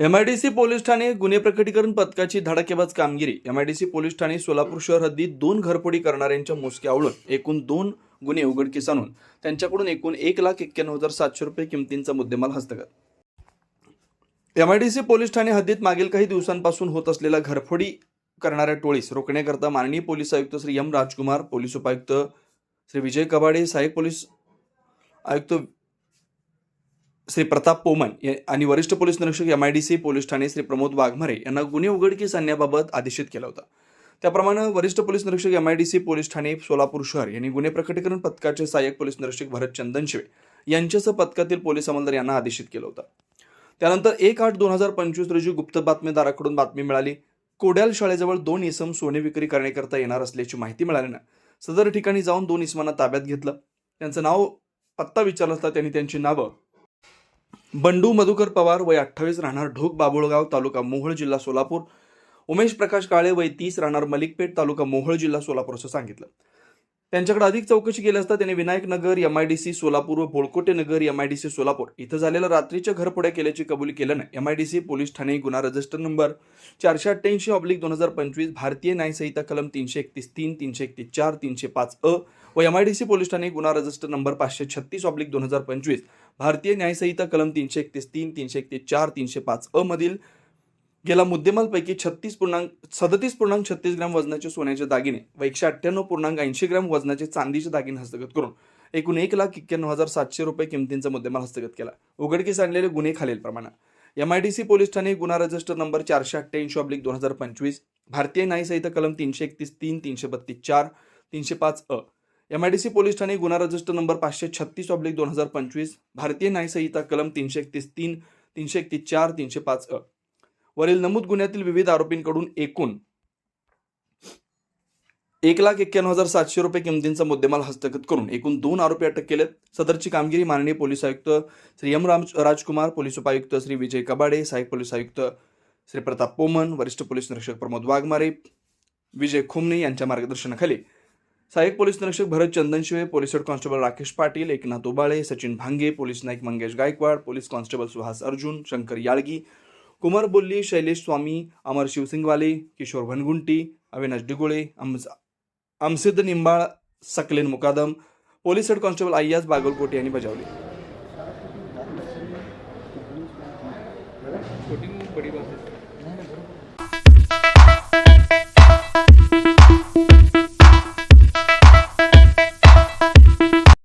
MIDC police Thane गुन्हे प्रकटीकरण पथकाची धडाकेबाज कामगिरी. एमआयडीसी पोलीस ठाणे सोलापूर शहर हद्दीत दोन घरफोडी करणाऱ्यांच्या मोजक्या आवळून एकूण दोन गुन्हे उघडकीस आणून त्यांच्याकडून एकूण एक लाख एक्क्याण्णव हजार सातशे रुपये किमतींचा मुद्देमाल हस्तगत. एमआयडीसी पोलीस ठाणे हद्दीत मागील काही दिवसांपासून होत असलेल्या घरफोडी करणाऱ्या टोळीस रोखण्याकरता माननीय पोलीस आयुक्त श्री एम राजकुमार पोलीस उपायुक्त श्री विजय कबाडे सहाय्यक पोलीस आयुक्त श्री प्रताप पोमन या- आणि वरिष्ठ पोलीस निरीक्षक M I D C police Thane Shri Pramod Waghmare यांना गुन्हे उघडकीस आणण्याबाबत आदेशित केला होता. त्याप्रमाणे वरिष्ठ पोलीस निरीक्षक M I D C police Thane Solapur शहर यांनी गुन्हे प्रकटीकरण पथकाचे सहाय्यक पोलीस निरीक्षक भरत चंदनशिवे यांच्यासह पथकातील पोलीस अंमलदार यांना आदेशित केलं होतं. त्यानंतर एक आठ दोन हजार पंचवीस रोजी गुप्त बातमीदाराकडून बातमी मिळाली. कोड्याल शाळेजवळ दोन इसम सोने विक्री करण्याकरता येणार असल्याची माहिती मिळाल्यानं सदर ठिकाणी जाऊन दोन इसमांना ताब्यात घेतलं. त्यांचं नाव पत्ता विचारला असता त्यांनी त्यांची नावं बंडू मधुकर पवार वय अठ्ठावीस राहणार ढोक बाबुळगाव तालुका मोहोळ जिल्हा सोलापूर. उमेश प्रकाश काळे वय तीस राहणार मलिकपेठ तालुका मोहोळ जिल्हा सोलापूर असं सांगितलं. त्यांच्याकडे अधिक चौकशी केली असता त्यांनी Vinayak Nagar M I D C Solapur व Bolkote Nagar M I D C Solapur इथं झालेल्या रात्रीच्या घरफोड्या केल्याची कबुली केल्यानं M I D C police Thane गुन्हा रजिस्टर नंबर चारशे अठ्ठ्याऐंशी ऑब्लिक दोन हजार पंचवीस भारतीय न्यायसंहिता कलम तीनशे एकतीस तीन तीनशे एकतीस चार तीनशे पाच अ व M I D C police Thane गुन्हा रजिस्टर नंबर पाचशे छत्तीस ऑब्लिक दोन हजार पंचवीस भारतीय न्यायसंहिता कलम तीनशे एकतीस तीन तीनशे एकतीस चार तीनशे पाच अ मधील गेला मुद्देमालपैकी छत्तीस पूर्णांक सदतीस पूर्णांक छत्तीस ग्रॅम वजनाचे सोन्याचे दागिने व एकशे अठ्ठ्याण्णव पूर्णांक ऐंशी ग्रॅम वजनाचे चांदीचे दागिने हस्तगत करून एकूण एक लाख एक्क्याण्णव हजार सातशे रुपये किमतींचा मुद्देमाल हस्तगत केला. उघडकीस आणलेले गुन्हे खालीलप्रमाणे M I D C police Thane गुन्हा रजिस्टर नंबर चारशे अठ्ठ्याऐंशी ऑब्लिक दोन हजार पंचवीस भारतीय न्यायसंहिता कलम तीनशे एकतीस तीन तीनशे बत्तीस चार तीनशे पाच अ. M I D C police Thane गुन्हा रजिस्टर नंबर पाचशे छत्तीस ऑब्लिक दोन हजार पंचवीस भारतीय न्यायसंहिता कलम तीनशे एकतीस तीन तीनशे एकतीस चार तीनशे पाच अ. वरील नमूद गुन्ह्यातील विविध आरोपींकडून एकूण एक लाख एक्क्याण्णव हजार सातशे रुपये किमतींचा मुद्देमाल हस्तगत करून एकूण दोन आरोपी अटक केलेत. सदरची कामगिरी माननीय पोलीस आयुक्त श्री एम राम राजकुमार पोलीस उपायुक्त श्री विजय कबाडे सहाय्यक पोलीस आयुक्त श्री प्रताप पोमन वरिष्ठ पोलीस निरीक्षक प्रमोद वाघमारे विजय खुमने यांच्या मार्गदर्शनाखाली सहाय्यक पोलीस निरीक्षक Bharat Chandanshive police head constable Rakesh Patil Eknath Ubale Sachin Bhange police Naik Mangesh Gaikwad police constable Suhas Arjun Shankar Yalgi Kumar Bolli Shailesh Swami Amar Shivsingwale Kishor Bhanagunti Avinash Digole अमस Amsiddha Nimbal Saklen Mukadam police head constable Ayyaz Bagalkot यांनी बजावले.